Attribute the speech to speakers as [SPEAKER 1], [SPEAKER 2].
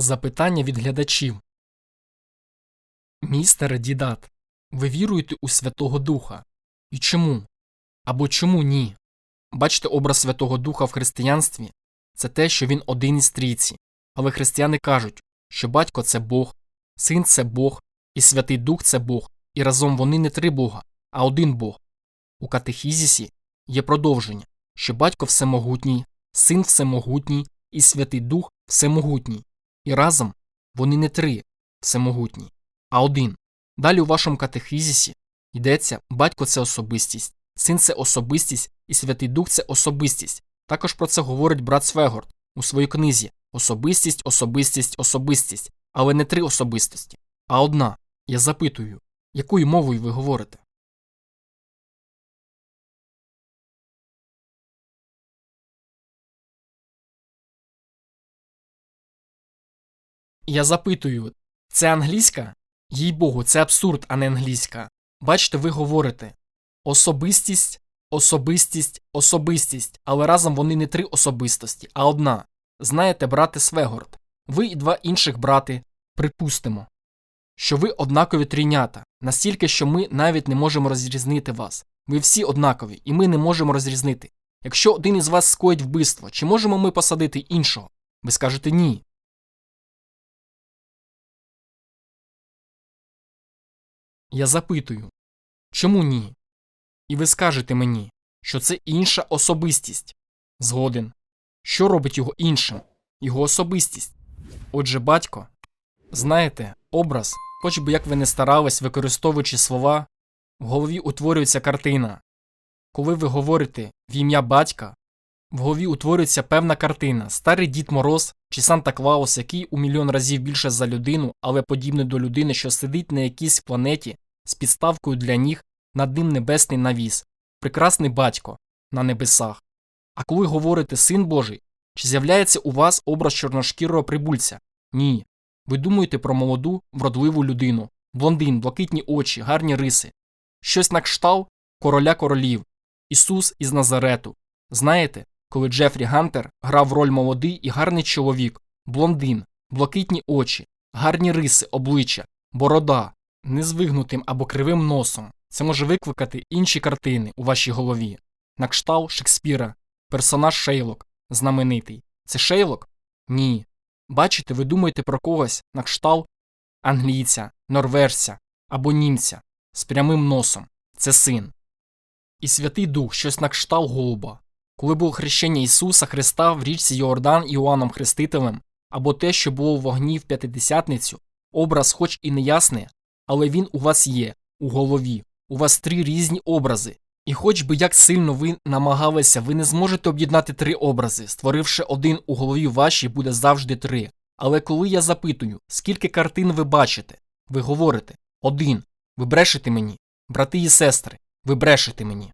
[SPEAKER 1] Запитання від глядачів. Містере Дідат, ви віруєте у Святого Духа? І чому? Або чому ні? Бачите образ Святого Духа в християнстві це те, що він один із трійці. Але християни кажуть, що батько це Бог, син це Бог, і Святий Дух це Бог, і разом вони не три Бога, а один Бог. У катехізісі є продовження, що батько всемогутній, син всемогутній і Святий Дух всемогутній. І разом вони не три всемогутні, а один. Далі у вашому катехізісі йдеться батько це особистість, син це особистість і Святий Дух це особистість. Також про це говорить брат Свегорд у своїй книзі Особистість, особистість, особистість, але не три особистості, а одна. Я запитую, якою мовою ви говорите? Я запитую, це англійська? Їй богу, це абсурд, а не англійська. Бачите, ви говорите особистість, особистість, особистість, але разом вони не три особистості, а одна. Знаєте, брате Свегорд, ви і два інших брати, припустимо, що ви однакові трійнята, настільки, що ми навіть не можемо розрізнити вас. Ви всі однакові, і ми не можемо розрізнити. Якщо один із вас скоїть вбивство, чи можемо ми посадити іншого? Ви скажете ні. Я запитую, чому ні? І ви скажете мені, що це інша особистість. Згоден. Що робить його іншим? Його особистість. Отже, батько, знаєте, образ, хоч би як ви не старались, використовуючи слова, в голові утворюється картина. Коли ви говорите в ім'я батька, в голові утворюється певна картина, старий Дід Мороз чи Санта Клаус, який у мільйон разів більше за людину, але подібний до людини, що сидить на якійсь планеті з підставкою для ніг, над ним небесний навіс, прекрасний батько на небесах. А коли говорите син Божий, чи з'являється у вас образ чорношкірого прибульця? Ні. Ви думаєте про молоду, вродливу людину, блондин, блакитні очі, гарні риси, щось на кшталт короля королів, Ісус із Назарету. Знаєте, коли Джефрі Гантер грав роль молодий і гарний чоловік, блондин, блакитні очі, гарні риси, обличчя, борода, незвигнутим або кривим носом. Це може викликати інші картини у вашій голові. На кшталт Шекспіра, персонаж Шейлок, знаменитий. Це Шейлок? Ні. Бачите, ви думаєте про когось на кшталт англійця, норвежця або німця з прямим носом. Це син. І Святий Дух щось на кшталт голуба. Коли було хрещення Ісуса Христа в річці Йордан Іоанном Хрестителем, або те, що було в вогні в п'ятидесятницю, образ, хоч і неясний, але він у вас є, у голові. У вас три різні образи. І хоч би як сильно ви намагалися, ви не зможете об'єднати три образи, створивши один у голові вашій, буде завжди три. Але коли я запитую, скільки картин ви бачите, ви говорите один. Ви брешете мені, брати і сестри, ви брешете мені.